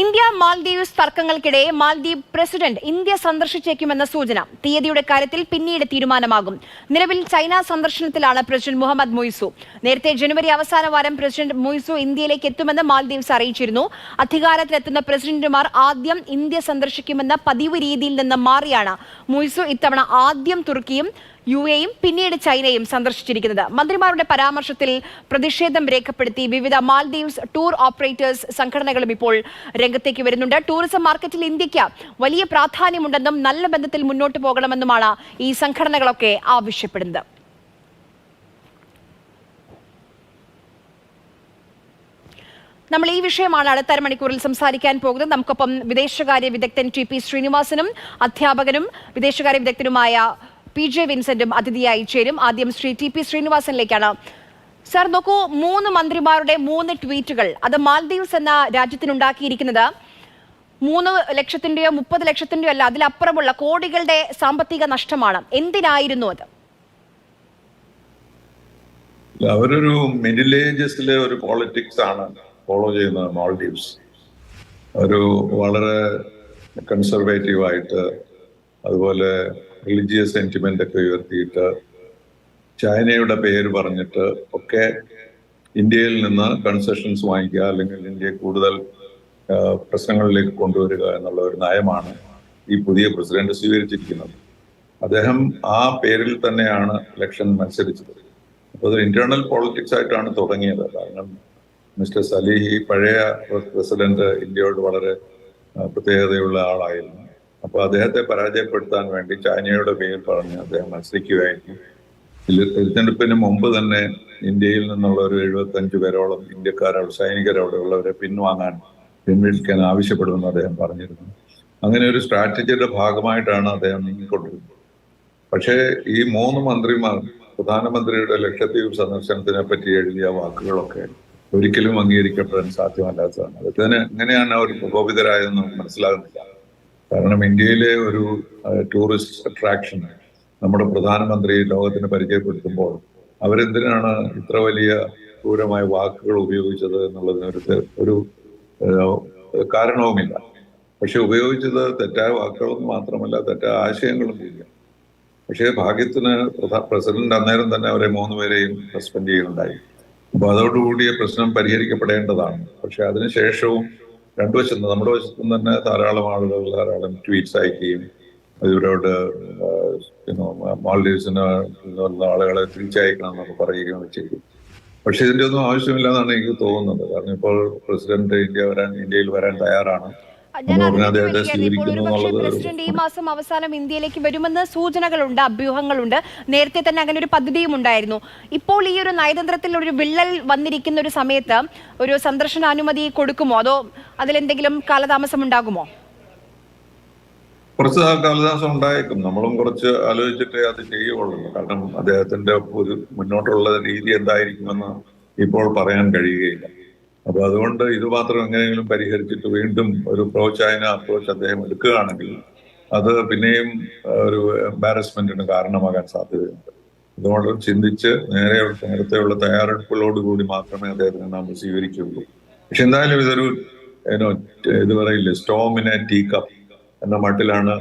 India Maldives തർക്കങ്ങൾക്കിടെ Maldives president India സന്ദർശിച്ചേക്കുമെന്ന സൂചന തീയതിയുടെ കാര്യത്തിൽ പിന്നീട് തീരുമാനമാകും. നിലവിൽ ചൈന സന്ദർശനത്തിലാണ് പ്രസിഡന്റ് മുഹമ്മദ് മൊയ്സു. നേരത്തെ ജനുവരി അവസാന വാരം പ്രസിഡന്റ് മൊയ്സു ഇന്ത്യയിലേക്ക് എത്തുമെന്ന് മാൽദ്വീപ്സ് അറിയിച്ചിരുന്നു. അധികാരത്തിലെത്തുന്ന പ്രസിഡന്റുമാർ ആദ്യം ഇന്ത്യ സന്ദർശിക്കുമെന്ന പതിവ് രീതിയിൽ നിന്ന് മാറിയാണ്. മൊയ്സു ഇത്തവണ ആദ്യം തുർക്കിയും യു എയും പിന്നീട് ചൈനയും സന്ദർശിച്ചിരിക്കുന്നത്. മന്ത്രിമാരുടെ പരാമർശത്തിൽ പ്രതിഷേധം രേഖപ്പെടുത്തി വിവിധ മാൽദീവ്സ് ടൂർ ഓപ്പറേറ്റേഴ്സ് സംഘടനകളും ഇപ്പോൾ രംഗത്തേക്ക് വരുന്നുണ്ട്. ടൂറിസം മാർക്കറ്റിൽ ഇന്ത്യയ്ക്ക് വലിയ പ്രാധാന്യമുണ്ടെന്നും നല്ല ബന്ധത്തിൽ മുന്നോട്ട് പോകണമെന്നുമാണ് ഈ സംഘടനകളൊക്കെ ആവശ്യപ്പെടുന്നത്. നമ്മൾ ഈ വിഷയമാണ് അടുത്ത അരമണിക്കൂറിൽ സംസാരിക്കാൻ പോകുന്നത്. നമുക്കൊപ്പം വിദേശകാര്യ വിദഗ്ധൻ ടി പി ശ്രീനിവാസനും അധ്യാപകനും വിദേശകാര്യ വിദഗ്ധനുമായ പി ജെ വിൻസെന്റും അതിഥിയായി ചേരും. ആദ്യം ശ്രീ ടി പി ശ്രീനിവാസനിലേക്കാണ്. സർ നോക്കൂ മൂന്ന് മന്ത്രിമാരുടെ മൂന്ന് ട്വീറ്റുകൾ. അത് മാൽദീവ്സ് എന്ന രാജ്യത്തിനുണ്ടാക്കിയിരിക്കുന്നത്. മൂന്ന് ലക്ഷത്തിന്റെയോ മുപ്പത് ലക്ഷത്തിന്റെയോ അല്ല അതിലപ്പുറമുള്ള കോടികളുടെ സാമ്പത്തിക നഷ്ടമാണ്. എന്തിനായിരുന്നു അത്? അവരൊരു മിഡിൽ ഏജസിലെ ഒരു പോളിറ്റിക്സ് ആണ് ഫോളോ ചെയ്യുന്നത് മാൾഡീവ്സ് ഒരു വളരെ കൺസർവേറ്റീവ് ആയിട്ട് അതുപോലെ റിലിജിയസ് സെന്റിമെന്റ് ഒക്കെ ഉയർത്തിയിട്ട് ചൈനയുടെ പേര് പറഞ്ഞിട്ട് ഒക്കെ ഇന്ത്യയിൽ നിന്ന് കൺസെഷൻസ് വാങ്ങിക്കുക അല്ലെങ്കിൽ ഇന്ത്യയെ കൂടുതൽ പ്രശ്നങ്ങളിലേക്ക് കൊണ്ടുവരിക എന്നുള്ള ഒരു നയമാണ് ഈ പുതിയ പ്രസിഡന്റ് സ്വീകരിച്ചിരിക്കുന്നത്. അദ്ദേഹം ആ പേരിൽ തന്നെയാണ് ഇലക്ഷൻ മത്സരിച്ചത്. അപ്പോൾ അത് ഇന്റേണൽ പോളിറ്റിക്സ് ആയിട്ടാണ് തുടങ്ങിയത്. കാരണം മിസ്റ്റർ സലീഹി പഴയ പ്രസിഡന്റ് ഇന്ത്യയോട് വളരെ പ്രത്യേകതയുള്ള ആളായിരുന്നു. അപ്പോൾ അദ്ദേഹത്തെ പരാജയപ്പെടുത്താൻ വേണ്ടി ചൈനയുടെ പേര് പറഞ്ഞ് അദ്ദേഹം മത്സരിക്കുകയായിരുന്നു. തിരഞ്ഞെടുപ്പിന് മുമ്പ് തന്നെ ഇന്ത്യയിൽ നിന്നുള്ള ഒരു എഴുപത്തഞ്ച് പേരോളം ഇന്ത്യക്കാരോ സൈനികരോട് ഉള്ളവരെ പിൻവാങ്ങാൻ പിൻവലിക്കാൻ ആവശ്യപ്പെടുമെന്ന് അദ്ദേഹം പറഞ്ഞിരുന്നു. അങ്ങനെ ഒരു സ്ട്രാറ്റജിയുടെ ഭാഗമായിട്ടാണ് അദ്ദേഹം നീങ്ങിക്കൊണ്ടിരുന്നത്. പക്ഷേ ഈ മൂന്ന് മന്ത്രിമാർ പ്രധാനമന്ത്രിയുടെ ലക്ഷദ്വീപ് സന്ദർശനത്തിനെ പറ്റി എഴുതിയ വാക്കുകളൊക്കെ ഒരിക്കലും അംഗീകരിക്കപ്പെടാൻ സാധ്യമല്ലാത്തതാണ്. അതിന് എങ്ങനെയാണ് അവർ പ്രകോപിതരായതെന്ന് മനസ്സിലാകുന്നില്ല. കാരണം ഇന്ത്യയിലെ ഒരു ടൂറിസ്റ്റ് അട്രാക്ഷൻ നമ്മുടെ പ്രധാനമന്ത്രി ലോകത്തിന് പരിചയപ്പെടുത്തുമ്പോൾ അവരെന്തിനാണ് ഇത്ര വലിയ ക്രൂരമായ വാക്കുകൾ ഉപയോഗിച്ചത് എന്നുള്ളതിന് ഒരു കാരണവുമില്ല. പക്ഷെ ഉപയോഗിച്ചത് തെറ്റായ വാക്കുകളൊന്നും മാത്രമല്ല തെറ്റായ ആശയങ്ങളും ഇല്ല. പക്ഷേ ഭാഗ്യത്തിന് പ്രസിഡന്റ് അന്നേരം തന്നെ അവരെ മൂന്ന് മൂന്നുപേരെയും സസ്പെൻഡ് ചെയ്യുന്നുണ്ടായി അപ്പൊ അതോടുകൂടിയ പ്രശ്നം പരിഹരിക്കപ്പെടേണ്ടതാണ്. പക്ഷെ അതിനുശേഷവും രണ്ടു വശത്ത് നമ്മുടെ വശത്തു തന്നെ ധാരാളം ആളുകൾ ധാരാളം ട്വീറ്റ്സ് അയക്കുകയും ഇവരോട് മാൾഡീവ്സിന് ആളുകളെ തിരിച്ചയക്കണം എന്നൊക്കെ പറയുകയും ചെയ്തു. പക്ഷെ ഇതിന്റെ ഒന്നും ആവശ്യമില്ലെന്നാണ് എനിക്ക് തോന്നുന്നത്. കാരണം ഇപ്പോൾ പ്രസിഡന്റ് ഇന്ത്യ വരാൻ ഇന്ത്യയിൽ വരാൻ തയ്യാറാണ്. ഞാൻ പ്രസിഡന്റ് ഈ മാസം അവസാനം ഇന്ത്യയിലേക്ക് വരുമെന്ന് സൂചനകളുണ്ട് അഭ്യൂഹങ്ങളുണ്ട്. നേരത്തെ തന്നെ അങ്ങനെ ഒരു പദ്ധതിയും ഉണ്ടായിരുന്നു. ഇപ്പോൾ ഈ ഒരു നയതന്ത്രത്തിൽ ഒരു വിള്ളൽ വന്നിരിക്കുന്ന ഒരു സമയത്ത് ഒരു സന്ദർശനാനുമതി കൊടുക്കുമോ? അതോ അതിലെന്തെങ്കിലും കാലതാമസം ഉണ്ടാകുമോ? കുറച്ച് കാലതാമസം ഉണ്ടായേക്കും. നമ്മളും കുറച്ച് ആലോചിച്ചിട്ടേ അത് ചെയ്യുള്ളൂ കാരണം അദ്ദേഹത്തിന്റെ ഒരു മുന്നോട്ടുള്ള രീതി എന്തായിരിക്കുമെന്ന് ഇപ്പോൾ പറയാൻ കഴിയുകയില്ല. അപ്പൊ അതുകൊണ്ട് ഇത് മാത്രം എങ്ങനെയെങ്കിലും പരിഹരിച്ചിട്ട് വീണ്ടും ഒരു പ്രോ ചൈന അപ്രോച്ച് അദ്ദേഹം എടുക്കുകയാണെങ്കിൽ അത് പിന്നെയും ഒരു എംബാരസ്മെന്റിന് കാരണമാകാൻ സാധ്യതയുണ്ട്. അതുകൊണ്ട് ചിന്തിച്ച് നേരെ നേരത്തെയുള്ള തയ്യാറെടുപ്പുകളോടുകൂടി മാത്രമേ അദ്ദേഹത്തിന് നമ്മൾ സ്വീകരിക്കുകയുള്ളൂ. പക്ഷെ എന്തായാലും ഇതൊരു ഇത് പറയില്ലേ സ്റ്റോമിനെ ടീ കപ്പ് എന്ന മട്ടിലാണ്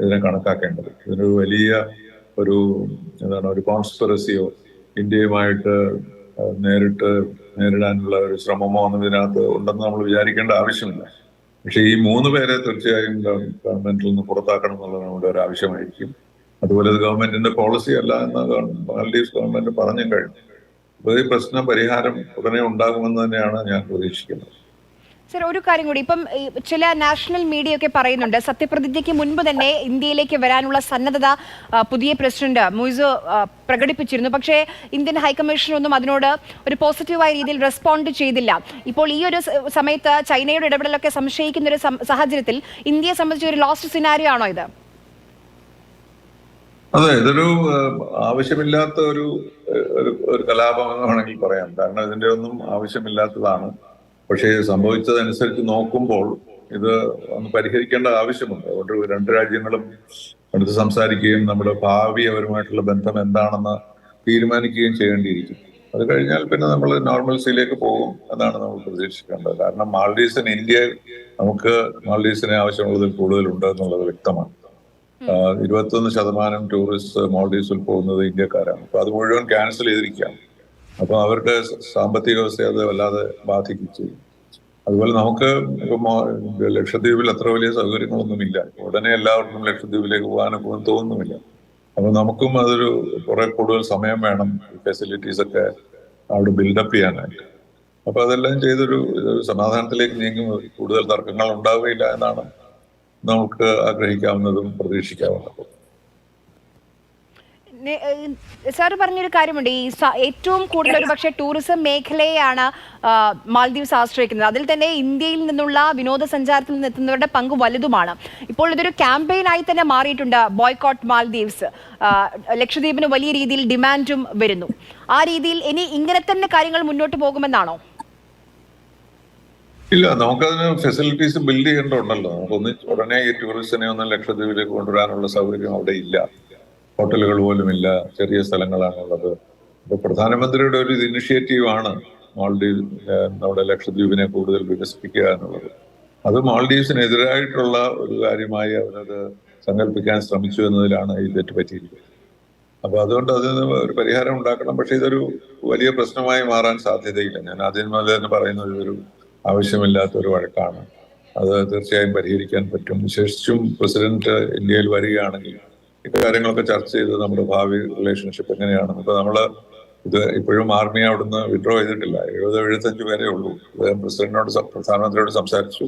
ഇതിനെ കണക്കാക്കേണ്ടത്. ഇതിനൊരു വലിയ ഒരു എന്താണ് ഒരു കോൺസ്പിറസിയോ ഇന്ത്യയുമായിട്ട് നേരിട്ട് നേരിടാനുള്ള ഒരു ശ്രമമോ ഒന്നും ഇതിനകത്ത് ഉണ്ടെന്ന് നമ്മൾ വിചാരിക്കേണ്ട ആവശ്യമില്ല. പക്ഷെ ഈ മൂന്ന് പേരെ തീർച്ചയായും ഗവ- ഗവൺമെന്റിൽ നിന്ന് പുറത്താക്കണം എന്നുള്ളത് നമ്മുടെ ഒരു ആവശ്യമായിരിക്കും. അതുപോലെ ഇത് ഗവൺമെന്റിന്റെ പോളിസി അല്ല എന്ന് മാലദ്വീപ്സ് ഗവൺമെന്റ് പറഞ്ഞും കഴിഞ്ഞു. അപ്പോൾ ഈ പ്രശ്ന പരിഹാരം ഉടനെ ഉണ്ടാകുമെന്ന് തന്നെയാണ് ഞാൻ പ്രതീക്ഷിക്കുന്നത്. ഒരു കാര്യം കൂടി. ഇപ്പം ചില നാഷണൽ മീഡിയ ഒക്കെ പറയുന്നുണ്ട് സത്യപ്രതിജ്ഞയ്ക്ക് മുൻപ് തന്നെ ഇന്ത്യയിലേക്ക് വരാനുള്ള സന്നദ്ധത പുതിയ പ്രസിഡന്റ് മുയിസോ പ്രകടിപ്പിച്ചിരുന്നു. പക്ഷേ ഇന്ത്യൻ ഹൈക്കമ്മീഷൻ ഒന്നും അതിനോട് ഒരു പോസിറ്റീവായ രീതിയിൽ റെസ്പോണ്ട് ചെയ്തില്ല. ഇപ്പോൾ ഈ ഒരു സമയത്ത് ചൈനയുടെ ഇടപെടലൊക്കെ സംശയിക്കുന്ന ഒരു സാഹചര്യത്തിൽ ഇന്ത്യയെ സംബന്ധിച്ച് ഒരു ലോസ്റ്റ് സിനാരിയോ ആണോ ഇത്? അതെ ഇതൊരു ആവശ്യമില്ലാത്ത ഒരു ഒരു കലാപം എന്ന് വേണമെങ്കിൽ പറയാം. കാരണം ഇതിന്റെ ഒന്നും ആവശ്യമില്ലാത്തതാണ്. പക്ഷേ സംഭവിച്ചതനുസരിച്ച് നോക്കുമ്പോൾ ഇത് ഒന്ന് പരിഹരിക്കേണ്ട ആവശ്യമുണ്ട്. അതുകൊണ്ട് രണ്ട് രാജ്യങ്ങളും അടുത്ത് സംസാരിക്കുകയും നമ്മുടെ ഭാവി അവരുമായിട്ടുള്ള ബന്ധം എന്താണെന്ന് തീരുമാനിക്കുകയും ചെയ്യേണ്ടിയിരിക്കും. അത് കഴിഞ്ഞാൽ പിന്നെ നമ്മൾ നോർമൽസിയിലേക്ക് പോകും എന്നാണ് നമ്മൾ പ്രതീക്ഷിക്കേണ്ടത്. കാരണം മാൾഡീവ്സിന് ഇന്ത്യ നമുക്ക് മാൾഡീവ്സിന് ആവശ്യമുള്ളതിൽ കൂടുതലുണ്ട് എന്നുള്ളത് വ്യക്തമാണ്. ഇരുപത്തൊന്ന് ശതമാനം ടൂറിസ്റ്റ് മാൾഡീവ്സിൽ പോകുന്നത് ഇന്ത്യക്കാരാണ്. അപ്പൊ അത് മുഴുവൻ ക്യാൻസൽ ചെയ്തിരിക്കുകയാണ്. അപ്പൊ അവരുടെ സാമ്പത്തിക വ്യവസ്ഥയെ അത് വല്ലാതെ ബാധിക്കും അതുപോലെ നമുക്ക് ലക്ഷദ്വീപിൽ അത്ര വലിയ സൗകര്യങ്ങളൊന്നുമില്ല. ഉടനെ എല്ലാവർക്കും ലക്ഷദ്വീപിലേക്ക് പോകാനൊക്കെ തോന്നുന്നുമില്ല അപ്പൊ നമുക്കും അതൊരു കുറെ കൂടുതൽ സമയം വേണം ഫെസിലിറ്റീസ് ഒക്കെ അവിടെ ബിൽഡപ്പ് ചെയ്യാനായിട്ട്. അപ്പൊ അതെല്ലാം ചെയ്തൊരു സമാധാനത്തിലേക്ക് നീങ്ങും. കൂടുതൽ തർക്കങ്ങൾ ഉണ്ടാവുകയില്ല എന്നാണ് നമുക്ക് ആഗ്രഹിക്കാവുന്നതും പ്രതീക്ഷിക്കാവുന്നതും. സാർ പറഞ്ഞൊരു കാര്യമുണ്ട്. ഈ ഏറ്റവും കൂടുതൽ ഒരു പക്ഷേ ടൂറിസം മേഖലയാണ് മാലദ്വീപ്സ് ആശ്രയിക്കുന്നത്. അതിൽ തന്നെ ഇന്ത്യയിൽ നിന്നുള്ള വിനോദസഞ്ചാരത്തിൽ നിന്ന് എത്തുന്നവരുടെ പങ്ക് വലുതുമാണ്. ഇപ്പോൾ ഇതൊരു ക്യാമ്പയിനായി തന്നെ മാറിയിട്ടുണ്ട് ബോയ്ക്കോട്ട് മാലദ്വീപ്സ് ലക്ഷദ്വീപിന് വലിയ രീതിയിൽ ഡിമാൻഡും വരുന്നു. ആ രീതിയിൽ ഇനി ഇങ്ങനെ തന്നെ കാര്യങ്ങൾ മുന്നോട്ട് പോകുമെന്നാണോ? ഇല്ല നമുക്കതിന് ഫെസിലിറ്റീസ് ബിൽഡ് ചെയ്യേണ്ടതുണ്ടല്ലോ. നമുക്കൊന്ന് ഉടനെ ഈ ടൂറിസ്റ്റിനെ ഒന്ന് ലക്ഷദ്വീപിലേക്ക് കൊണ്ടുവരാനുള്ള സൗകര്യം അവിടെ ഇല്ല. ഹോട്ടലുകൾ പോലും ഇല്ല ചെറിയ സ്ഥലങ്ങളാണുള്ളത് അപ്പൊ പ്രധാനമന്ത്രിയുടെ ഒരു ഇനിഷ്യേറ്റീവ് ആണ് മാൾഡീവ് നമ്മുടെ ലക്ഷദ്വീപിനെ കൂടുതൽ വികസിപ്പിക്കുക എന്നുള്ളത്. അത് മാൾഡീവ്സിനെതിരായിട്ടുള്ള ഒരു കാര്യമായി അവരത് സങ്കല്പിക്കാൻ ശ്രമിച്ചു എന്നതിലാണ് ഈ തെറ്റ് പറ്റിയിരിക്കുന്നത്. അപ്പൊ അതുകൊണ്ട് അതിന് ഒരു പരിഹാരം ഉണ്ടാക്കണം. പക്ഷെ ഇതൊരു വലിയ പ്രശ്നമായി മാറാൻ സാധ്യതയില്ല. ഞാൻ ആദ്യം മുതൽ തന്നെ പറയുന്നത് ഇതൊരു ആവശ്യമില്ലാത്ത ഒരു വഴക്കാണ്. അത് തീർച്ചയായും പരിഹരിക്കാൻ പറ്റും. വിശേഷിച്ചും പ്രസിഡന്റ് ഇന്ത്യയിൽ വരികയാണെങ്കിൽ ഇക്കാര്യങ്ങളൊക്കെ ചർച്ച ചെയ്ത് നമ്മുടെ ഭാവി റിലേഷൻഷിപ്പ് എങ്ങനെയാണ് ഇപ്പൊ നമ്മൾ ഇത് ഇപ്പോഴും ആർമി അവിടുന്ന് വിഡ്രോ ചെയ്തിട്ടില്ല. എഴുപത് എഴുപത്തഞ്ച് പേരേ ഉള്ളൂ. അദ്ദേഹം പ്രസിഡന്റിനോട് പ്രധാനമന്ത്രിയോട് സംസാരിച്ചു.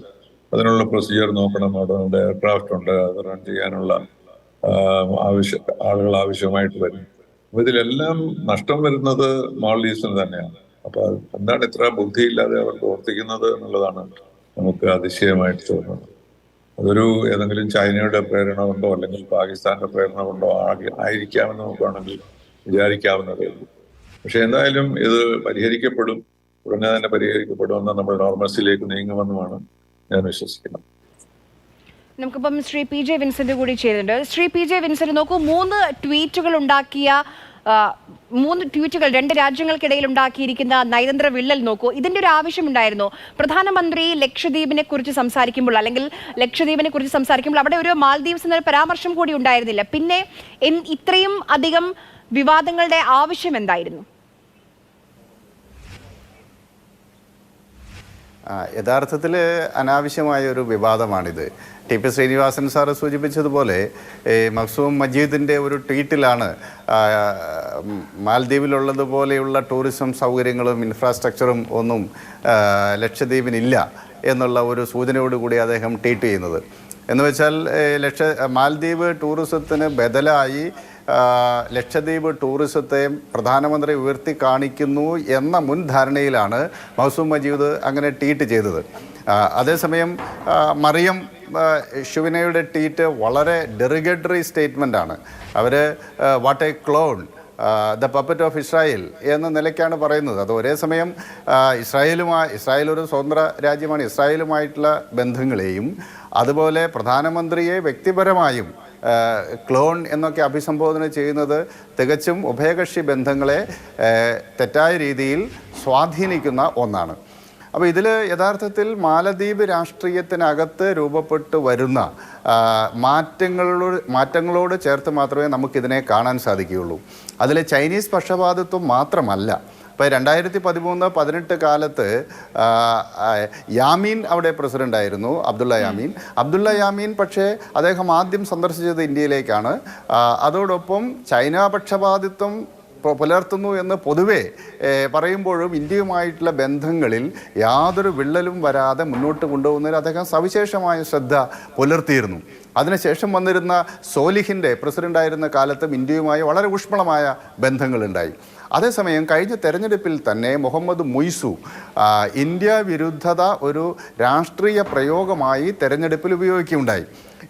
അതിനുള്ള പ്രൊസീജിയർ നോക്കണം. അവിടെ എയർക്രാഫ്റ്റ് ഉണ്ട്. അത് റൺ ചെയ്യാനുള്ള ആവശ്യ ആളുകൾ ആവശ്യമായിട്ട് വരും. അപ്പൊ ഇതിലെല്ലാം നഷ്ടം വരുന്നത് മാൾഡീവ്സിന് തന്നെയാണ്. അപ്പൊ എന്താണ് ഇത്ര ബുദ്ധിയില്ലാതെ അവർ പ്രവർത്തിക്കുന്നത് എന്നുള്ളതാണ് നമുക്ക് അതിശയമായിട്ട് തോന്നുന്നത്. അതൊരു ഏതെങ്കിലും ചൈനയുടെ പ്രേരണ കൊണ്ടോ അല്ലെങ്കിൽ പാകിസ്ഥാന്റെ പ്രേരണ കൊണ്ടോ ആയിരിക്കാമെന്ന് നമുക്ക് വേണമെങ്കിൽ വിചാരിക്കാവുന്നതേ ഉള്ളൂ. പക്ഷെ എന്തായാലും ഇത് പരിഹരിക്കപ്പെടും. ഉടനെ തന്നെ പരിഹരിക്കപ്പെടുമെന്ന് നമ്മൾ നോർമൽസിലേക്ക് നീങ്ങുമെന്നുമാണ് ഞാൻ വിശ്വസിക്കുന്നത്. നമുക്കിപ്പം ശ്രീ പി ജെ വിൻസെന്റ് കൂടി ചെയ്തിട്ടുണ്ട് ശ്രീ പി ജെ വിൻസെന്റ് നോക്കൂ മൂന്ന് ട്വീറ്റുകൾ ഉണ്ടാക്കിയ മൂന്ന് ട്വീറ്റുകൾ രണ്ട് രാജ്യങ്ങൾക്കിടയിൽ ഉണ്ടാക്കിയിരിക്കുന്ന നയതന്ത്ര വിള്ളൽ നോക്കൂ. ഇതിന്റെ ഒരു ആവശ്യമുണ്ടായിരുന്നു. പ്രധാനമന്ത്രി ലക്ഷദ്വീപിനെ കുറിച്ച് സംസാരിക്കുമ്പോൾ അല്ലെങ്കിൽ ലക്ഷദ്വീപിനെ കുറിച്ച് സംസാരിക്കുമ്പോൾ അവിടെ ഒരു മാൽദ്വീപ്സ് എന്നൊരു പരാമർശം കൂടി ഉണ്ടായിരുന്നില്ല. പിന്നെ ഇത്രയും അധികം വിവാദങ്ങളുടെ ആവശ്യം എന്തായിരുന്നു? യഥാർത്ഥത്തിൽ അനാവശ്യമായ ഒരു വിവാദമാണിത്. ടി പി ശ്രീനിവാസൻ സാറ് സൂചിപ്പിച്ചതുപോലെ മക്സൂം മജീദിന്റെ ഒരു ട്വീറ്റിലാണ് മാലദ്വീപിലുള്ളതുപോലെയുള്ള ടൂറിസം സൗകര്യങ്ങളും ഇൻഫ്രാസ്ട്രക്ചറും ഒന്നും ലക്ഷദ്വീപിനില്ല എന്നുള്ള ഒരു സൂചനയോടുകൂടി അദ്ദേഹം ട്വീറ്റ് ചെയ്യുന്നത്. എന്ന് വെച്ചാൽ ലക്ഷ മാൽദ്വീപ് ടൂറിസത്തിന് ബദലായി ലക്ഷദ്വീപ് ടൂറിസത്തെ പ്രധാനമന്ത്രി ഉയർത്തി കാണിക്കുന്നു എന്ന മുൻധാരണയിലാണ് മൗസൂം മജീദ് അങ്ങനെ ട്വീറ്റ് ചെയ്തത്. അതേസമയം മറിയം ശിവനയുടെ ട്വീറ്റ് വളരെ ഡെറിഗേറ്ററി സ്റ്റേറ്റ്മെന്റ് ആണ്. അവർ what a clown the puppet of Israel എന്ന നിലയ്ക്കാണ് പറയുന്നത്. അത് ഒരേ സമയം ഇസ്രായേലുമായി ഇസ്രായേൽ ഒരു സ്വതന്ത്ര രാജ്യമാണ്. ഇസ്രായേലുമായിട്ടുള്ള ബന്ധങ്ങളെയും അതുപോലെ പ്രധാനമന്ത്രിയെ വ്യക്തിപരമായും ക്ലോൺ എന്നൊക്കെ അഭിസംബോധന ചെയ്യുന്നത് തികച്ചും ഉഭയകക്ഷി ബന്ധങ്ങളെ തെറ്റായ രീതിയിൽ സ്വാധീനിക്കുന്ന ഒന്നാണ്. അപ്പോൾ ഇതിൽ യഥാർത്ഥത്തിൽ മാലദ്വീപ് രാഷ്ട്രീയത്തിനകത്ത് രൂപപ്പെട്ട് വരുന്ന മാറ്റങ്ങളോട് മാറ്റങ്ങളോട് ചേർത്ത് മാത്രമേ നമുക്കിതിനെ കാണാൻ സാധിക്കുകയുള്ളൂ. അതിൽ ചൈനീസ് പക്ഷപാതിത്വം മാത്രമല്ല. ഇപ്പോൾ രണ്ടായിരത്തി പതിമൂന്ന് പതിനെട്ട് കാലത്ത് യാമീൻ അവിടെ പ്രസിഡന്റ് ആയിരുന്നു അബ്ദുള്ള യാമീൻ. അബ്ദുള്ള യാമീൻ പക്ഷേ അദ്ദേഹം ആദ്യം സന്ദർശിച്ചത് ഇന്ത്യയിലേക്കാണ്. അതോടൊപ്പം ചൈന പക്ഷപാതിത്വം പുലർത്തുന്നു എന്ന് പൊതുവേ പറയുമ്പോഴും ഇന്ത്യയുമായിട്ടുള്ള ബന്ധങ്ങളിൽ യാതൊരു വിള്ളലും വരാതെ മുന്നോട്ട് കൊണ്ടുപോകുന്നതിൽ അദ്ദേഹം സവിശേഷമായ ശ്രദ്ധ പുലർത്തിയിരുന്നു. അതിനുശേഷം വന്നിരുന്ന സോലിഹിന്റെ പ്രസിഡന്റായിരുന്ന കാലത്തും ഇന്ത്യയുമായി വളരെ ഊഷ്മളമായ ബന്ധങ്ങളുണ്ടായി. അതേസമയം കഴിഞ്ഞ തെരഞ്ഞെടുപ്പിൽ തന്നെ മുഹമ്മദ് മുയ്സു ഇന്ത്യ വിരുദ്ധത ഒരു രാഷ്ട്രീയ പ്രയോഗമായി തെരഞ്ഞെടുപ്പിൽ ഉപയോഗിക്കുകയുണ്ടായി.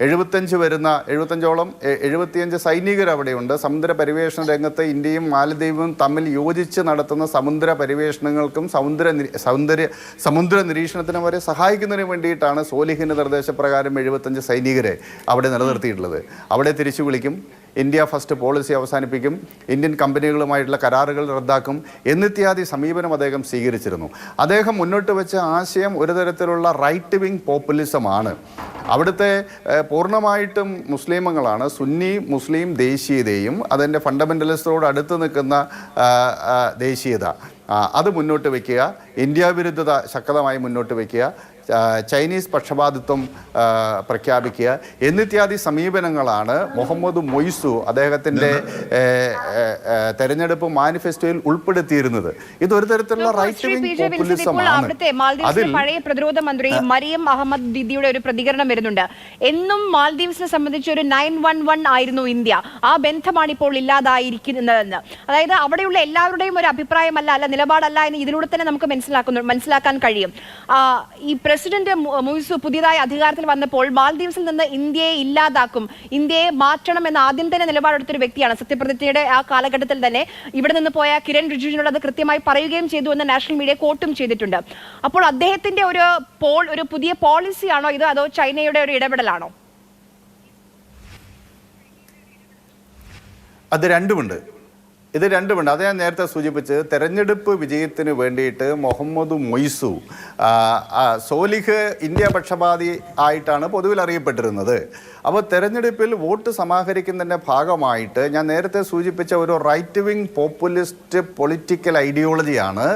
എഴുപത്തഞ്ച് വരുന്ന എഴുപത്തഞ്ചോളം എഴുപത്തിയഞ്ച് സൈനികർ അവിടെയുണ്ട്. സമുദ്ര പരിവേഷണ രംഗത്ത് ഇന്ത്യയും മാലദ്വീപും തമ്മിൽ യോജിച്ച് നടത്തുന്ന സമുദ്ര പരിവേഷണങ്ങൾക്കും സമുദ്ര സൗന്ദര്യ സമുദ്ര നിരീക്ഷണത്തിനും അവരെ സഹായിക്കുന്നതിന് വേണ്ടിയിട്ടാണ് സോലിഹിന്റെ നിർദ്ദേശപ്രകാരം എഴുപത്തഞ്ച് സൈനികരെ അവിടെ നിലനിർത്തിയിട്ടുള്ളത്. അവിടെ തിരിച്ചു വിളിക്കും. ഇന്ത്യ ഫസ്റ്റ് പോളിസി അവസാനിപ്പിക്കും. ഇന്ത്യൻ കമ്പനികളുമായിട്ടുള്ള കരാറുകൾ റദ്ദാക്കും. എന്നിത്യാദി സമീപനം അദ്ദേഹം സ്വീകരിച്ചിരുന്നു. അദ്ദേഹം മുന്നോട്ട് വെച്ച ആശയം ഒരു തരത്തിലുള്ള റൈറ്റ് വിങ് പോപ്പുലിസമാണ് അവിടുത്തെ പൂർണമായിട്ടും മുസ്ലിമങ്ങളാണ്. സുന്നി മുസ്ലിം ദേശീയതയും അതിന്റെ ഫണ്ടമെന്റലിസ്റ്റോട് അടുത്ത് നിൽക്കുന്ന ദേശീയത. അത് മുന്നോട്ട് വയ്ക്കുക ഇന്ത്യ വിരുദ്ധത ശക്തമായി മുന്നോട്ട് വയ്ക്കുക ചൈനീസ് പക്ഷപാതിത്വം പ്രഖ്യാപിക്കുക. എന്നിത്യാദി സമീപനങ്ങളാണ് മുഹമ്മദ് മൊയ്സു അദ്ദേഹത്തിന്റെ തെരഞ്ഞെടുപ്പ് മാനിഫെസ്റ്റോയിൽ ഉൾപ്പെടുത്തിയിരുന്നത്. ഇതൊരു തരത്തിലുള്ള റൈറ്റ് പോപ്പുലിസമാണ്. അതിൽ പഴയ പ്രതിരോധ മന്ത്രി മറിയം അഹമ്മദ് ദിദിയുടെ ഒരു പ്രതികരണം വരുന്നുണ്ട്. എന്നും മാൽദീവ്സിനെ സംബന്ധിച്ച് ഒരു നയൻ വൺ വൺ ആയിരുന്നു ഇന്ത്യ. ആ ബന്ധമാണ് ഇപ്പോൾ ഇല്ലാതായിരിക്കുന്നതെന്ന്. അതായത് അവിടെയുള്ള എല്ലാവരുടെയും ഒരു അഭിപ്രായമല്ല അല്ല നിലപാടല്ല എന്ന് ഇതിലൂടെ തന്നെ നമുക്ക് മനസ്സിലാക്കുന്നു മനസ്സിലാക്കാൻ കഴിയും. ഈ പ്രസിഡന്റ് മുയിസു പുതിയതായി അധികാരത്തിൽ വന്നപ്പോൾ മാൽദീവ്സിൽ നിന്ന് ഇന്ത്യയെ ഇല്ലാതാക്കും ഇന്ത്യയെ മാറ്റണം എന്ന ആദ്യം തന്നെ നിലപാടെടുത്തൊരു വ്യക്തിയാണ്. സത്യപ്രതിജ്ഞയുടെ ആ കാലഘട്ടത്തിൽ തന്നെ ഇവിടെ നിന്ന് പോയ കിരൺ റിജിജുവിനോട് അത് കൃത്യമായി പറയുകയും ചെയ്തു എന്ന് നാഷണൽ മീഡിയ കോട്ടും ചെയ്തിട്ടുണ്ട്. അപ്പോൾ അദ്ദേഹത്തിന്റെ ഒരു പോൾ ഒരു പുതിയ പോളിസിയാണോ ഇത്? അതോ ചൈനയുടെ ഒരു ഇടപെടലാണോ? അത് രണ്ടുമുണ്ട്. ഇത് രണ്ടുമുണ്ട്. അത് ഞാൻ നേരത്തെ സൂചിപ്പിച്ച് തെരഞ്ഞെടുപ്പ് വിജയത്തിന് വേണ്ടിയിട്ട് മുഹമ്മദ് മൊയ്സു സോലിഹ് ഇന്ത്യ പക്ഷപാതി ആയിട്ടാണ് പൊതുവിൽ അറിയപ്പെട്ടിരുന്നത്. അപ്പോൾ തെരഞ്ഞെടുപ്പിൽ വോട്ട് സമാഹരിക്കുന്നതിന്റെ ഭാഗമായിട്ട് ഞാൻ നേരത്തെ സൂചിപ്പിച്ച ഒരു റൈറ്റ് വിങ് പോപ്പുലിസ്റ്റ് പൊളിറ്റിക്കൽ ഐഡിയോളജിയാണ്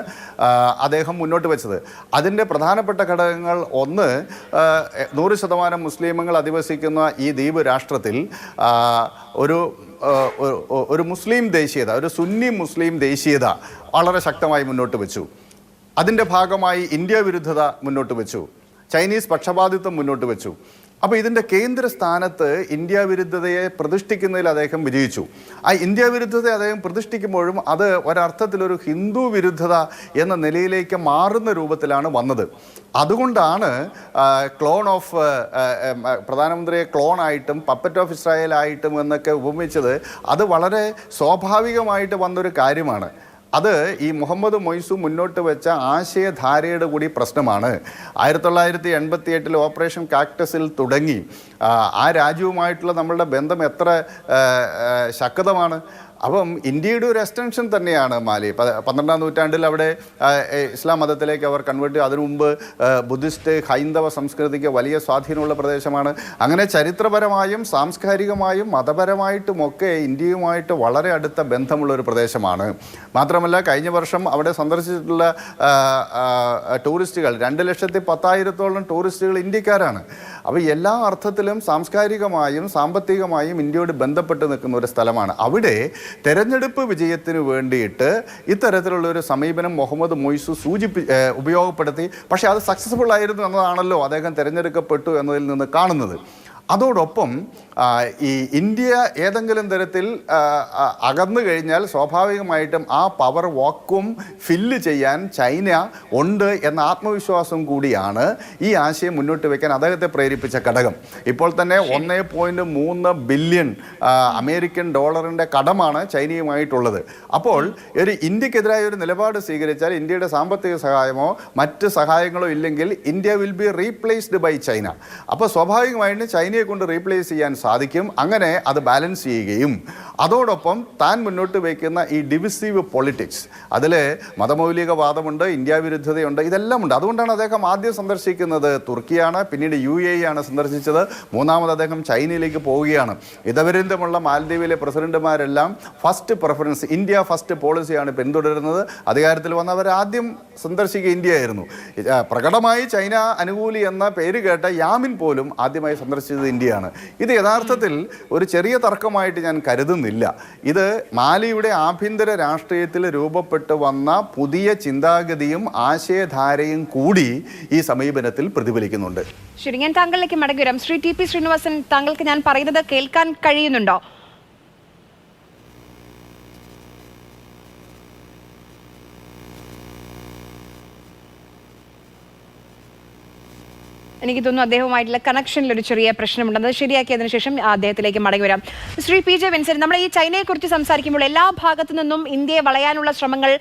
അദ്ദേഹം മുന്നോട്ട് വെച്ചത്. അതിന്റെ പ്രധാനപ്പെട്ട ഘടകങ്ങൾ ഒന്ന് നൂറ് ശതമാനം മുസ്ലിമുകൾ അധിവസിക്കുന്ന ഈ ദ്വീപ് രാഷ്ട്രത്തിൽ ഒരു ഒരു- മുസ്ലിം ദേശീയത ഒരു സുന്നി മുസ്ലിം ദേശീയത വളരെ ശക്തമായി മുന്നോട്ട് വെച്ചു. അതിന്റെ ഭാഗമായി ഇന്ത്യ വിരുദ്ധത മുന്നോട്ട് വെച്ചു. ചൈനീസ് പക്ഷപാതിത്വം മുന്നോട്ട് വെച്ചു. അപ്പോൾ ഇതിന്റെ കേന്ദ്ര സ്ഥാനത്ത് ഇന്ത്യ വിരുദ്ധതയെ പ്രതിഷ്ഠിക്കുന്നതിൽ അദ്ദേഹം വിജയിച്ചു. ആ ഇന്ത്യ വിരുദ്ധതയെ അദ്ദേഹം പ്രതിഷ്ഠിക്കുമ്പോഴും അത് ഒരർത്ഥത്തിലൊരു ഹിന്ദു വിരുദ്ധത എന്ന നിലയിലേക്ക് മാറുന്ന രൂപത്തിലാണ് വന്നത്. അതുകൊണ്ടാണ് ക്ലോൺ ഓഫ് പ്രധാനമന്ത്രിയെ ക്ലോൺ ആയിട്ടും പപ്പറ്റ് ഓഫ് ഇസ്രായേൽ ആയിട്ടും എന്നൊക്കെ ഉപമിച്ചത് അത് വളരെ സ്വാഭാവികമായിട്ട് വന്നൊരു കാര്യമാണ്. അത് ഈ മുഹമ്മദ് മൊയ്സു മുന്നോട്ട് വെച്ച ആശയധാരയുടെ കൂടി പ്രശ്നമാണ്. ആയിരത്തി തൊള്ളായിരത്തി എൺപത്തി എട്ടിൽ ഓപ്പറേഷൻ കാക്ടസിൽ തുടങ്ങി. ആ, രാജ്യവുമായിട്ടുള്ള നമ്മളുടെ ബന്ധം എത്ര ശക്തമാണ്. അപ്പം ഇന്ത്യയുടെ ഒരു എക്സ്റ്റൻഷൻ തന്നെയാണ് മാലി. പന്ത്രണ്ടാം നൂറ്റാണ്ടിൽ അവിടെ ഇസ്ലാം മതത്തിലേക്ക് അവർ കൺവേർട്ട് ചെയ്തു. അതിനു മുമ്പ് ബുദ്ധിസ്റ്റ് ഹൈന്ദവ സംസ്കൃതിക്ക് വലിയ സ്വാധീനമുള്ള പ്രദേശമാണ്. അങ്ങനെ ചരിത്രപരമായും സാംസ്കാരികമായും മതപരമായിട്ടുമൊക്കെ ഇന്ത്യയുമായിട്ട് വളരെ അടുത്ത ബന്ധമുള്ള ഒരു പ്രദേശമാണ്. മാത്രമല്ല കഴിഞ്ഞ വർഷം അവിടെ സന്ദർശിച്ചിട്ടുള്ള ടൂറിസ്റ്റുകൾ രണ്ട് ലക്ഷത്തി പത്തായിരത്തോളം ടൂറിസ്റ്റുകൾ ഇന്ത്യക്കാരാണ്. അപ്പോൾ എല്ലാ അർത്ഥത്തിലും സാംസ്കാരികമായും സാമ്പത്തികമായും ഇന്ത്യയോട് ബന്ധപ്പെട്ട് നിൽക്കുന്ന ഒരു സ്ഥലമാണ്. അവിടെ തെരഞ്ഞെടുപ്പ് വിജയത്തിന് വേണ്ടിയിട്ട് ഇത്തരത്തിലുള്ള ഒരു സമീപനം മുഹമ്മദ് മൊയ്സു സൂചിപ്പി ഉപയോഗപ്പെടുത്തി. പക്ഷേ അത് സക്സസ്ഫുൾ ആയിരുന്നു എന്നതാണല്ലോ അദ്ദേഹം തിരഞ്ഞെടുക്കപ്പെട്ടു എന്നതിൽ നിന്ന് കാണുന്നത്. അതോടൊപ്പം ഈ ഇന്ത്യ ഏതെങ്കിലും തരത്തിൽ അകന്നു കഴിഞ്ഞാൽ സ്വാഭാവികമായിട്ടും ആ പവർ വാക്കും ഫില്ല് ചെയ്യാൻ ചൈന ഉണ്ട് എന്ന ആത്മവിശ്വാസം കൂടിയാണ് ഈ ആശയം മുന്നോട്ട് വയ്ക്കാൻ അദ്ദേഹത്തെ പ്രേരിപ്പിച്ച ഘടകം. ഇപ്പോൾ തന്നെ ഒന്നേ പോയിന്റ് മൂന്ന് ബില്യൺ അമേരിക്കൻ ഡോളറിന്റെ കടമാണ് ചൈനയുമായിട്ടുള്ളത്. അപ്പോൾ ഒരു ഇന്ത്യക്കെതിരായ ഒരു നിലപാട് സ്വീകരിച്ചാൽ ഇന്ത്യയുടെ സാമ്പത്തിക സഹായമോ മറ്റ് സഹായങ്ങളോ ഇല്ലെങ്കിൽ India will be replaced by China അപ്പോൾ സ്വാഭാവികമായിട്ടും ചൈനയെ കൊണ്ട് റീപ്ലേസ് ചെയ്യാൻ സാധിക്കും. അങ്ങനെ അത് ബാലൻസ് ചെയ്യുകയും അതോടൊപ്പം താൻ മുന്നോട്ട് വയ്ക്കുന്ന ഈ ഡിവിസീവ് പൊളിറ്റിക്സ് അതിൽ മതമൗലികവാദമുണ്ട് ഇന്ത്യ വിരുദ്ധതയുണ്ട് ഇതെല്ലാം ഉണ്ട് അതുകൊണ്ടാണ് അദ്ദേഹം ആദ്യം സന്ദർശിക്കുന്നത്. തുർക്കിയാണ് പിന്നീട് യു എ ആണ് സന്ദർശിച്ചത്. മൂന്നാമത് അദ്ദേഹം ചൈനയിലേക്ക് പോവുകയാണ്. ഇതപര്യന്തമുള്ള മാലദ്വീപിലെ പ്രസിഡന്റുമാരെല്ലാം ഫസ്റ്റ് പ്രിഫറൻസ് ഇന്ത്യ ഫസ്റ്റ് പോളിസിയാണ് പിന്തുടരുന്നത്. അധികാരത്തിൽ വന്നവർ ആദ്യം സന്ദർശിക്കുക ഇന്ത്യ ആയിരുന്നു പ്രകടമായി ചൈന അനുകൂലി എന്ന പേര് കേട്ട യാമിൻ പോലും ആദ്യമായി സന്ദർശിച്ചത് ഇന്ത്യയാണ്. ഇത് യഥാർത്ഥത്തിൽ ഒരു ചെറിയ തർക്കമായിട്ട് ഞാൻ കരുതുന്നില്ല. ഇത് മാലിയുടെ ആഭ്യന്തര രാഷ്ട്രീയത്തിൽ രൂപപ്പെട്ടു വന്ന പുതിയ ചിന്താഗതിയും ആശയധാരയും കൂടി ഈ സമീപനത്തിൽ പ്രതിഫലിക്കുന്നുണ്ട്. ശരി ഞാൻ താങ്കളിലേക്ക് മടങ്ങി വരാം. ശ്രീ ടി പി ശ്രീനിവാസൻ താങ്കൾക്ക് ഞാൻ പറയുന്നത് കേൾക്കാൻ കഴിയുന്നുണ്ടോ? എനിക്ക് തോന്നുന്നു അദ്ദേഹവുമായിട്ടുള്ള കണക്ഷനിൽ ഒരു ചെറിയ പ്രശ്നമുണ്ട്. അത് ശരിയാക്കിയതിനു ശേഷം അദ്ദേഹത്തിലേക്ക് മടങ്ങി വരാം. ശ്രീ പി ജെ വിൻസെന്റ് നമ്മൾ ഈ ചൈനയെ കുറിച്ച് സംസാരിക്കുമ്പോൾ എല്ലാ ഭാഗത്തു നിന്നും ഇന്ത്യയെ വളയാനുള്ള ശ്രമങ്ങൾ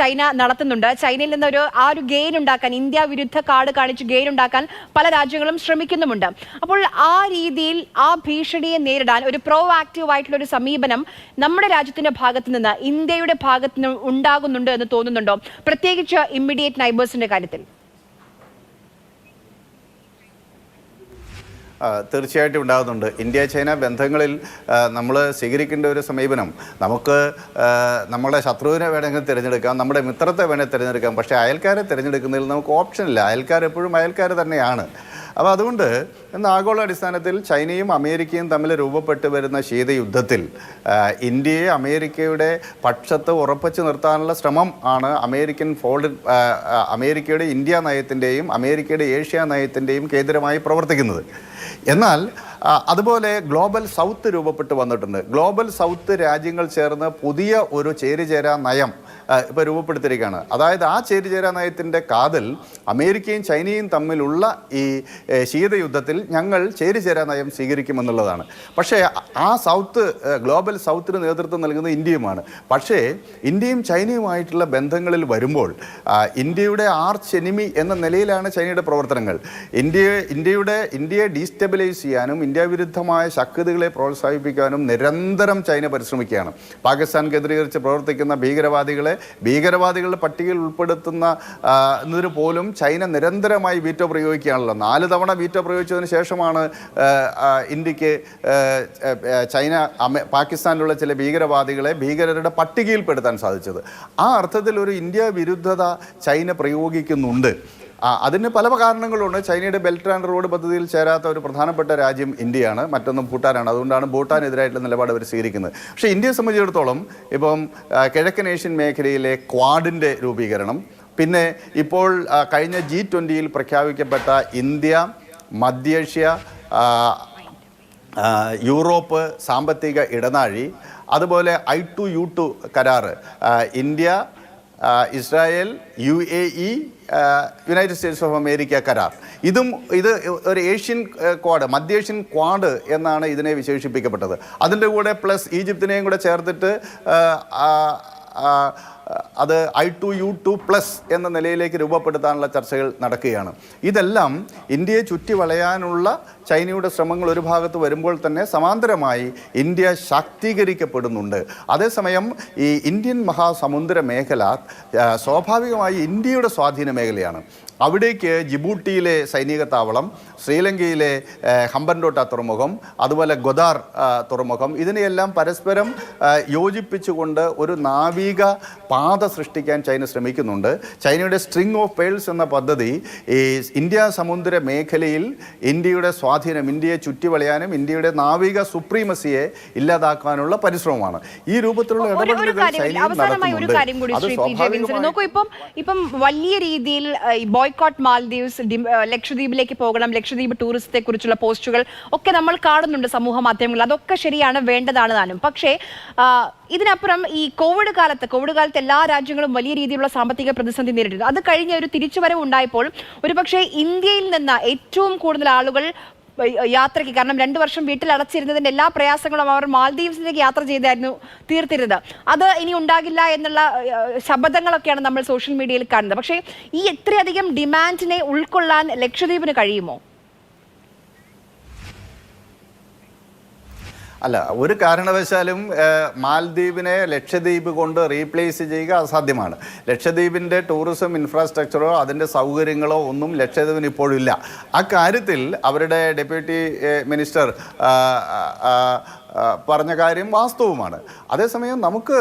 ചൈന നടത്തുന്നുണ്ട്. ചൈനയിൽ നിന്ന് ഒരു ആ ഒരു ഗെയിൻ ഉണ്ടാക്കാൻ ഇന്ത്യ വിരുദ്ധ കാർഡ് കാണിച്ച് ഗെയിൻ ഉണ്ടാക്കാൻ പല രാജ്യങ്ങളും ശ്രമിക്കുന്നുമുണ്ട്. അപ്പോൾ ആ രീതിയിൽ ആ ഭീഷണിയെ നേരിടാൻ ഒരു പ്രോ ആയിട്ടുള്ള ഒരു സമീപനം നമ്മുടെ രാജ്യത്തിന്റെ ഭാഗത്ത് നിന്ന് ഇന്ത്യയുടെ ഭാഗത്ത് നിന്ന് ഉണ്ടാകുന്നുണ്ട് എന്ന് തോന്നുന്നുണ്ടോ? പ്രത്യേകിച്ച് ഇമ്മീഡിയറ്റ് നൈബേഴ്സിന്റെ കാര്യത്തിൽ. തീർച്ചയായിട്ടും ഉണ്ടാകുന്നുണ്ട്. ഇന്ത്യ ചൈന ബന്ധങ്ങളിൽ നമ്മൾ സ്വീകരിക്കേണ്ട ഒരു സമീപനം. നമുക്ക് നമ്മുടെ ശത്രുവിനെ വേണമെങ്കിൽ തിരഞ്ഞെടുക്കാം നമ്മുടെ മിത്രത്തെ വേണമെങ്കിൽ തിരഞ്ഞെടുക്കാം പക്ഷേ അയൽക്കാരെ തിരഞ്ഞെടുക്കുന്നതിൽ നമുക്ക് ഓപ്ഷനില്ല അയൽക്കാർ എപ്പോഴും അയൽക്കാർ തന്നെയാണ്. അപ്പോൾ അതുകൊണ്ട് ഇന്ന് ആഗോള അടിസ്ഥാനത്തിൽ ചൈനയും അമേരിക്കയും തമ്മിൽ രൂപപ്പെട്ടു വരുന്ന ശീതയുദ്ധത്തിൽ ഇന്ത്യയെ അമേരിക്കയുടെ പക്ഷത്ത് ഉറപ്പിച്ചു നിർത്താനുള്ള ശ്രമം ആണ് അമേരിക്കൻ ഫോൾഡ് അമേരിക്കയുടെ ഇന്ത്യ നയത്തിന്റെയും അമേരിക്കയുടെ ഏഷ്യ നയത്തിന്റെയും കേന്ദ്രമായി പ്രവർത്തിക്കുന്നത്. എന്നാൽ അതുപോലെ ഗ്ലോബൽ സൗത്ത് രൂപപ്പെട്ട് വന്നിട്ടുണ്ട്. ഗ്ലോബൽ സൗത്ത് രാജ്യങ്ങൾ ചേർന്ന് പുതിയ ഒരു ചേരിചേരാ നയം ഇപ്പോൾ രൂപപ്പെടുത്തിയിരിക്കുകയാണ്. അതായത് ആ ചേരിചേരാ നയത്തിന്റെ കാതൽ അമേരിക്കയും ചൈനയും തമ്മിലുള്ള ഈ ശീതയുദ്ധത്തിൽ ഞങ്ങൾ ചേരിചേരാ നയം സ്വീകരിക്കുമെന്നുള്ളതാണ്. പക്ഷേ ആ സൗത്ത് ഗ്ലോബൽ സൗത്തിന് നേതൃത്വം നൽകുന്നത് ഇന്ത്യയുമാണ്. പക്ഷേ ഇന്ത്യയും ചൈനയുമായിട്ടുള്ള ബന്ധങ്ങളിൽ വരുമ്പോൾ ഇന്ത്യയുടെ ആർച്ച് എനിമി എന്ന നിലയിലാണ് ചൈനയുടെ പ്രവർത്തനങ്ങൾ. ഇന്ത്യ ഇന്ത്യയുടെ ഇന്ത്യയെ ഡീസ്റ്റെബിലൈസ് ചെയ്യാനും ഇന്ത്യ വിരുദ്ധമായ ശക്തികളെ പ്രോത്സാഹിപ്പിക്കാനും നിരന്തരം ചൈന പരിശ്രമിക്കുകയാണ്. പാകിസ്ഥാൻ കേന്ദ്രീകരിച്ച് പ്രവർത്തിക്കുന്ന ഭീകരവാദികളെ ഭീകരവാദികളുടെ പട്ടികയിൽ ഉൾപ്പെടുത്തുന്ന എന്നതിന് പോലും ചൈന നിരന്തരമായി വീറ്റോ പ്രയോഗിക്കുകയാണല്ലോ. നാല് തവണ വീറ്റോ പ്രയോഗിച്ചതിന് ശേഷമാണ് ഇന്ത്യയ്ക്ക് ചൈന പാകിസ്ഥാനിലുള്ള ചില ഭീകരവാദികളെ ഭീകരരുടെ പട്ടികയിൽപ്പെടുത്താൻ സാധിച്ചത്. ആ അർത്ഥത്തിൽ ഒരു ഇന്ത്യ വിരുദ്ധത ചൈന പ്രയോഗിക്കുന്നുണ്ട്. അതിന് പല കാരണങ്ങളുണ്ട്. ചൈനയുടെ ബെൽറ്റ് ആൻഡ് റോഡ് പദ്ധതിയിൽ ചേരാത്ത ഒരു പ്രധാനപ്പെട്ട രാജ്യം ഇന്ത്യയാണ്. മറ്റൊന്നും ഭൂട്ടാനാണ്. അതുകൊണ്ടാണ് ഭൂട്ടാനെതിരായിട്ടുള്ള നിലപാട് അവർ സ്വീകരിക്കുന്നത്. പക്ഷേ ഇന്ത്യയെ സംബന്ധിച്ചിടത്തോളം ഇപ്പം കിഴക്കൻ ഏഷ്യൻ മേഖലയിലെ ക്വാഡിന്റെ രൂപീകരണം പിന്നെ ഇപ്പോൾ കഴിഞ്ഞ ജി ട്വന്റിയിൽ പ്രഖ്യാപിക്കപ്പെട്ട ഇന്ത്യ മധ്യേഷ്യ യൂറോപ്പ് സാമ്പത്തിക ഇടനാഴി അതുപോലെ ഐ ടു യു ടു കരാറ് India Israel U A E United States of America കരാർ. ഇതും ഇത് ഒരു ഏഷ്യൻ ക്വാഡ് മധ്യേഷ്യൻ ക്വാഡ് എന്നാണ് ഇതിനെ വിശേഷിപ്പിക്കപ്പെട്ടത്. അതിന്റെ കൂടെ പ്ലസ് ഈജിപ്തിനെയും കൂടെ ചേർത്തിട്ട് അത് I two U two plus എന്ന നിലയിലേക്ക് രൂപപ്പെടുത്താനുള്ള ചർച്ചകൾ നടക്കുകയാണ്. ഇതെല്ലാം ഇന്ത്യയെ ചുറ്റി വളയാനുള്ള ചൈനയുടെ ശ്രമങ്ങൾ ഒരു ഭാഗത്ത് വരുമ്പോൾ തന്നെ സമാന്തരമായി ഇന്ത്യ ശാക്തീകരിക്കപ്പെടുന്നുണ്ട്. അതേസമയം ഈ ഇന്ത്യൻ മഹാസമുദ്ര മേഖല സ്വാഭാവികമായി ഇന്ത്യയുടെ സ്വാധീന മേഖലയാണ്. അവിടേക്ക് ജിബൂട്ടിയിലെ സൈനിക താവളം ശ്രീലങ്കയിലെ ഹമ്പൻഡോട്ട തുറമുഖം അതുപോലെ ഗൊദാർ തുറമുഖം ഇതിനെയെല്ലാം പരസ്പരം യോജിപ്പിച്ചുകൊണ്ട് ഒരു നാവിക പാത സൃഷ്ടിക്കാൻ ചൈന ശ്രമിക്കുന്നുണ്ട്. ചൈനയുടെ സ്ട്രിങ് ഓഫ് പേൾസ് എന്ന പദ്ധതി ഈ ഇന്ത്യ സമുദ്ര മേഖലയിൽ ഇന്ത്യയുടെ സ്വാധീനം ഇന്ത്യയെ ചുറ്റിവളയാനും ഇന്ത്യയുടെ നാവിക സുപ്രീമസിയെ ഇല്ലാതാക്കാനുള്ള പരിശ്രമമാണ്. ഈ രൂപത്തിലുള്ള ഇടപെടലുകൾ കാര്യം ചൈനയും ഒരു കാര്യം കൂടി നടത്തുന്നുണ്ട് അത് ശ്രീ പി സ്വാഭാവികമായി നോക്കൂ. ഇപ്പം വലിയ രീതിയിൽ ബോയ്ക്കോട്ട് മാൽദീവ്സ് ലക്ഷദ്വീപിലേക്ക് പോകണം ലക്ഷദ്വീപ് ടൂറിസത്തെ കുറിച്ചുള്ള പോസ്റ്റുകൾ ഒക്കെ നമ്മൾ കാണുന്നുണ്ട് സമൂഹ മാധ്യമങ്ങളിൽ. അതൊക്കെ ശരിയാണ് വേണ്ടതാണ് താനും. പക്ഷേ ഇതിനപ്പുറം ഈ കോവിഡ് കാലത്ത് കോവിഡ് കാലത്ത് എല്ലാ രാജ്യങ്ങളും വലിയ രീതിയിലുള്ള സാമ്പത്തിക പ്രതിസന്ധി നേരിട്ടു അത് കഴിഞ്ഞ ഒരു തിരിച്ചുവരവ് ഉണ്ടായപ്പോൾ ഒരുപക്ഷെ ഇന്ത്യയിൽ നിന്ന് ഏറ്റവും കൂടുതൽ ആളുകൾ യാത്രയ്ക്ക് കാരണം രണ്ടു വർഷം വീട്ടിൽ അടച്ചിരുന്നതിന്റെ എല്ലാ പ്രയാസങ്ങളും അവർ മാൽദീവ്സിലേക്ക് യാത്ര ചെയ്തായിരുന്നു തീർത്തിരുന്നത്. അത് ഇനി ഉണ്ടാകില്ല എന്നുള്ള ശബ്ദങ്ങളൊക്കെയാണ് നമ്മൾ സോഷ്യൽ മീഡിയയിൽ കാണുന്നത്. പക്ഷേ ഈ ഇത്രയധികം ഡിമാൻഡിനെ ഉൾക്കൊള്ളാൻ ലക്ഷദ്വീപിന് കഴിയുമോ? അല്ല ഒരു കാരണവശാലും മാൽദ്വീപിനെ ലക്ഷദ്വീപ് കൊണ്ട് റീപ്ലേസ് ചെയ്യുക അസാധ്യമാണ്. ലക്ഷദ്വീപിന്റെ ടൂറിസം ഇൻഫ്രാസ്ട്രക്ചറോ അതിന്റെ സൗകര്യങ്ങളോ ഒന്നും ലക്ഷദ്വീപിന് ഇപ്പോഴില്ല. ആ കാര്യത്തിൽ അവരുടെ ഡെപ്യൂട്ടി മിനിസ്റ്റർ പറഞ്ഞ കാര്യം വാസ്തവമാണ്. അതേസമയം നമുക്ക്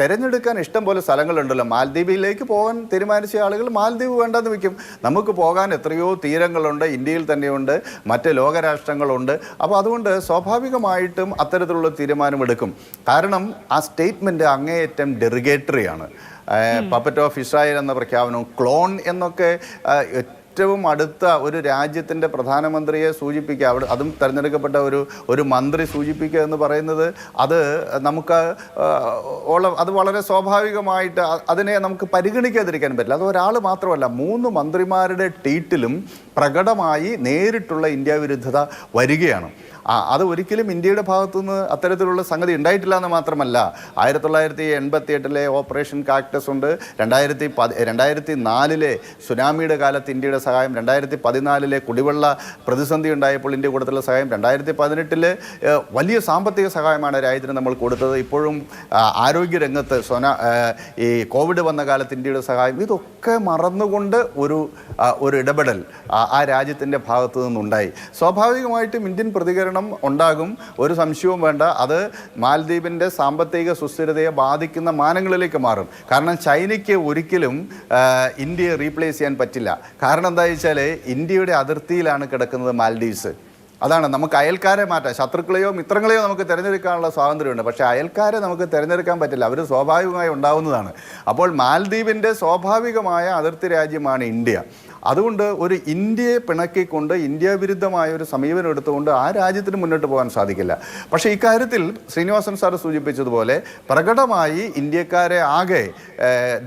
തിരഞ്ഞെടുക്കാൻ ഇഷ്ടം പോലെ സ്ഥലങ്ങളുണ്ടല്ലോ. മാൽദ്വീപിലേക്ക് പോകാൻ തീരുമാനിച്ച ആളുകൾ മാൽദ്വീപ് വേണ്ടെന്ന് വയ്ക്കും. നമുക്ക് പോകാൻ എത്രയോ തീരങ്ങളുണ്ട് ഇന്ത്യയിൽ തന്നെയുണ്ട് മറ്റ് ലോകരാഷ്ട്രങ്ങളുണ്ട്. അപ്പോൾ അതുകൊണ്ട് സ്വാഭാവികമായിട്ടും അത്തരത്തിലുള്ള തീരുമാനമെടുക്കും കാരണം ആ സ്റ്റേറ്റ്മെന്റ് അങ്ങേയറ്റം ഡെറിഗേറ്ററിയാണ്. പപ്പറ്റ് ഓഫ് ഇസ്രായേൽ എന്ന പ്രഖ്യാപനവും ക്ലോൺ എന്നൊക്കെ ഏറ്റവും അടുത്ത ഒരു രാജ്യത്തിന്റെ പ്രധാനമന്ത്രിയെ സൂചിപ്പിക്കുക അവിടെ അതും തിരഞ്ഞെടുക്കപ്പെട്ട ഒരു ഒരു മന്ത്രി സൂചിപ്പിക്കുക എന്ന് പറയുന്നത് അത് നമുക്ക് അത് വളരെ സ്വാഭാവികമായിട്ട് അതിനെ നമുക്ക് പരിഗണിക്കാതിരിക്കാൻ പറ്റില്ല. അത് ഒരാൾ മാത്രമല്ല മൂന്ന് മന്ത്രിമാരുടെ ട്വീറ്റിലും പ്രകടമായി നേരിട്ടുള്ള ഇന്ത്യ വിരുദ്ധത വരികയാണ്. അത് ഒരിക്കലും ഇന്ത്യയുടെ ഭാഗത്തുനിന്ന് അത്തരത്തിലുള്ള സംഗതി ഉണ്ടായിട്ടില്ല എന്ന് മാത്രമല്ല. ആയിരത്തി തൊള്ളായിരത്തി എൺപത്തി എട്ടിലെ ഓപ്പറേഷൻ കാക്ടസ് ഉണ്ട്. രണ്ടായിരത്തി പതി രണ്ടായിരത്തി നാലിലെ സുനാമിയുടെ കാലത്ത് ഇന്ത്യയുടെ സഹായം രണ്ടായിരത്തി പതിനാലിലെ കുടിവെള്ള പ്രതിസന്ധി ഉണ്ടായപ്പോൾ ഇന്ത്യ കൊടുത്തുള്ള സഹായം രണ്ടായിരത്തി പതിനെട്ടിൽ വലിയ സാമ്പത്തിക സഹായമാണ് രാജ്യത്തിന് നമ്മൾ കൊടുത്തത്. ഇപ്പോഴും ആരോഗ്യരംഗത്ത് സ്വന ഈ കോവിഡ് വന്ന കാലത്ത് ഇന്ത്യയുടെ സഹായം ഇതൊക്കെ മറന്നുകൊണ്ട് ഒരു ഒരു ഇടപെടൽ ആ രാജ്യത്തിന്റെ ഭാഗത്തു നിന്നുണ്ടായി സ്വാഭാവികമായിട്ടും ഇന്ത്യൻ പ്രതികരണം ഉണ്ടാകും. ഒരു സംശയവും വേണ്ട. അത് മാലദ്വീപിന്റെ സാമ്പത്തിക സുസ്ഥിരതയെ ബാധിക്കുന്ന മാനങ്ങളിലേക്ക് മാറും. കാരണം ചൈനയ്ക്ക് ഒരിക്കലും ഇന്ത്യയെ റീപ്ലേസ് ചെയ്യാൻ പറ്റില്ല. കാരണം എന്താ വെച്ചാൽ ഇന്ത്യയുടെ അതിർത്തിയിലാണ് കിടക്കുന്നത് മാൽഡീവ്സ് അതാണ് നമുക്ക് അയൽക്കാരെ മാറ്റാം. ശത്രുക്കളെയോ മിത്രങ്ങളെയോ നമുക്ക് തിരഞ്ഞെടുക്കാനുള്ള സ്വാതന്ത്ര്യമുണ്ട്. പക്ഷേ അയൽക്കാരെ നമുക്ക് തിരഞ്ഞെടുക്കാൻ പറ്റില്ല. അവർ സ്വാഭാവികമായി ഉണ്ടാവുന്നതാണ്. അപ്പോൾ മാൽദ്വീപിന്റെ സ്വാഭാവികമായ അതിർത്തി രാജ്യമാണ് ഇന്ത്യ. അതുകൊണ്ട് ഒരു ഇന്ത്യയെ പിണക്കിക്കൊണ്ട് ഇന്ത്യ വിരുദ്ധമായ ഒരു സമീപനം എടുത്തുകൊണ്ട് ആ രാജ്യത്തിന് മുന്നോട്ട് പോകാൻ സാധിക്കില്ല. പക്ഷേ ഇക്കാര്യത്തിൽ ശ്രീനിവാസൻ സാർ സൂചിപ്പിച്ചതുപോലെ പ്രകടമായി ഇന്ത്യക്കാരെ ആകെ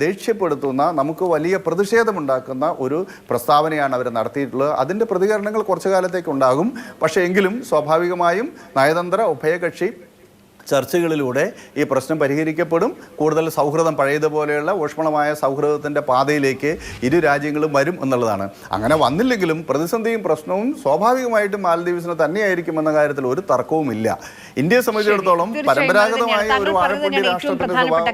ദേഷ്യപ്പെടുത്തുന്ന നമുക്ക് വലിയ പ്രതിഷേധമുണ്ടാക്കുന്ന ഒരു പ്രസ്താവനയാണ് അവർ നടത്തിയിട്ടുള്ളത്. അതിന്റെ പ്രതികരണങ്ങൾ കുറച്ചു കാലത്തേക്ക് ഉണ്ടാകും. പക്ഷേ എങ്കിലും സ്വാഭാവികമായും നയതന്ത്ര ഉഭയകക്ഷി ചർച്ചകളിലൂടെ ഈ പ്രശ്നം പരിഹരിക്കപ്പെടും. കൂടുതൽ സൗഹൃദം പഴയതുപോലെയുള്ള ഊഷ്മളമായ സൗഹൃദത്തിന്റെ പാതയിലേക്ക് ഇരു രാജ്യങ്ങളും വരും എന്നുള്ളതാണ്. അങ്ങനെ വന്നില്ലെങ്കിലും പ്രതിസന്ധിയും പ്രശ്നവും സ്വാഭാവികമായിട്ടും മാലദ്വീപ്സിന് തന്നെയായിരിക്കും എന്ന കാര്യത്തിൽ ഒരു തർക്കവുമില്ല. ഇന്ത്യയെ സംബന്ധിച്ചിടത്തോളം പരമ്പരാഗതമായ ഒരു വാഴപ്പുണ്ടി രാഷ്ട്രത്തിന്റെ രാഷ്ട്രത്തിന്റെ സ്വഭാവം